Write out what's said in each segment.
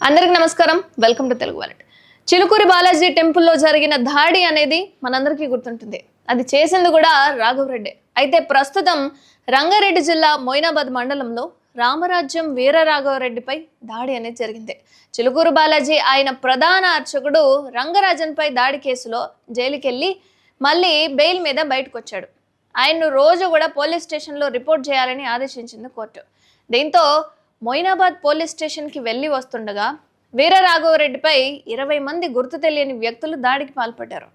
అందరికి నమస్కారం. Welcome to Telugu wallet Chilkur Balaji టెంపుల్లో జరిగిన దాడి అనేది మనందరికీ గుర్తుంటుంది. అది చేసింది కూడా రాఘవరెడ్డి అయితే ప్రస్తుతం రంగారెడ్డి జిల్లా మొయినాబాద్ మండలంలో రామరాజ్యం వీర రాఘవరెడ్డిపై దాడి అనేది జరిగింది. చిలుకూరు బాలాజీ ఆయన ప్రధాన అర్చకుడు రంగరాజన్పై దాడి కేసులో జైలుకెళ్ళి మళ్ళీ బెయిల్ మీద బయటకు వచ్చాడు ఆయన్ను రోజు కూడా పోలీస్ స్టేషన్లో రిపోర్ట్ చేయాలని ఆదేశించింది కోర్టు. దీంతో మొయినాబాద్ పోలీస్ స్టేషన్కి వెళ్ళి వస్తుండగా వీరరాఘవరెడ్డిపై ఇరవై మంది గుర్తు తెలియని వ్యక్తులు దాడికి పాల్పడ్డారు.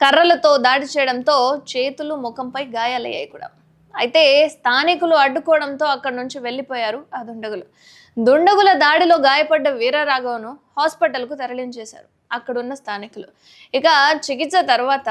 కర్రలతో దాడి చేయడంతో చేతులు ముఖంపై గాయాలయ్యాయి కూడా. అయితే స్థానికులు అడ్డుకోవడంతో అక్కడి నుంచి వెళ్ళిపోయారు ఆ దుండగులు. దుండగుల దాడిలో గాయపడ్డ వీరరాఘవను హాస్పిటల్కు తరలించేశారు అక్కడున్న స్థానికులు. ఇక చికిత్స తర్వాత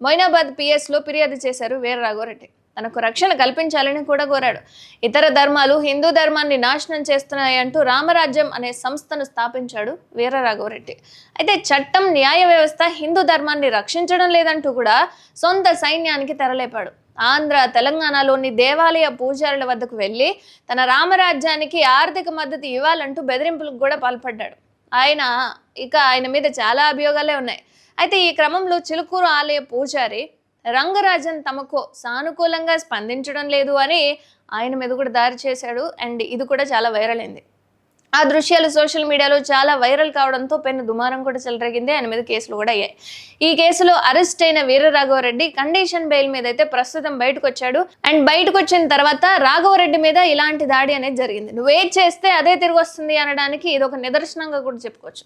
మొయినాబాద్ పిఎస్లో ఫిర్యాదు చేశారు వీరరాఘవరెడ్డి. తనకు రక్షణ కల్పించాలని కూడా కోరాడు. ఇతర ధర్మాలు హిందూ ధర్మాన్ని నాశనం చేస్తున్నాయంటూ రామరాజ్యం అనే సంస్థను స్థాపించాడు వీరరాఘవరెడ్డి. అయితే చట్టం న్యాయ వ్యవస్థ హిందూ ధర్మాన్ని రక్షించడం లేదంటూ కూడా సొంత సైన్యానికి తెరలేపాడు. ఆంధ్ర తెలంగాణలోని దేవాలయ పూజారుల వద్దకు వెళ్ళి తన రామరాజ్యానికి ఆర్థిక మద్దతు ఇవ్వాలంటూ బెదిరింపులకు కూడా పాల్పడ్డాడు. ఆయన ఇక ఆయన మీద చాలా అభియోగాలే ఉన్నాయి. అయితే ఈ క్రమంలో చిలుకూరు ఆలయ పూజారి రంగరాజన్ తమకు సానుకూలంగా స్పందించడం లేదు అని ఆయన మీద కూడా దారి చేశాడు అండ్ ఇది కూడా చాలా వైరల్ అయింది. ఆ దృశ్యాలు సోషల్ మీడియాలో చాలా వైరల్ కావడంతో పెన్ను దుమారం కూడా చెలరేగింది. ఆయన మీద కేసులు కూడా అయ్యాయి. ఈ కేసులో అరెస్ట్ అయిన వీరరాఘవరెడ్డి కండిషన్ బెయిల్ మీద అయితే ప్రస్తుతం బయటకు వచ్చాడు అండ్ బయటకు వచ్చిన తర్వాత రాఘవరెడ్డి మీద ఇలాంటి దాడి అనేది జరిగింది. నువ్వు ఏది చేస్తే అదే తిరిగి వస్తుంది అనడానికి ఇది ఒక నిదర్శనంగా కూడా చెప్పుకోవచ్చు.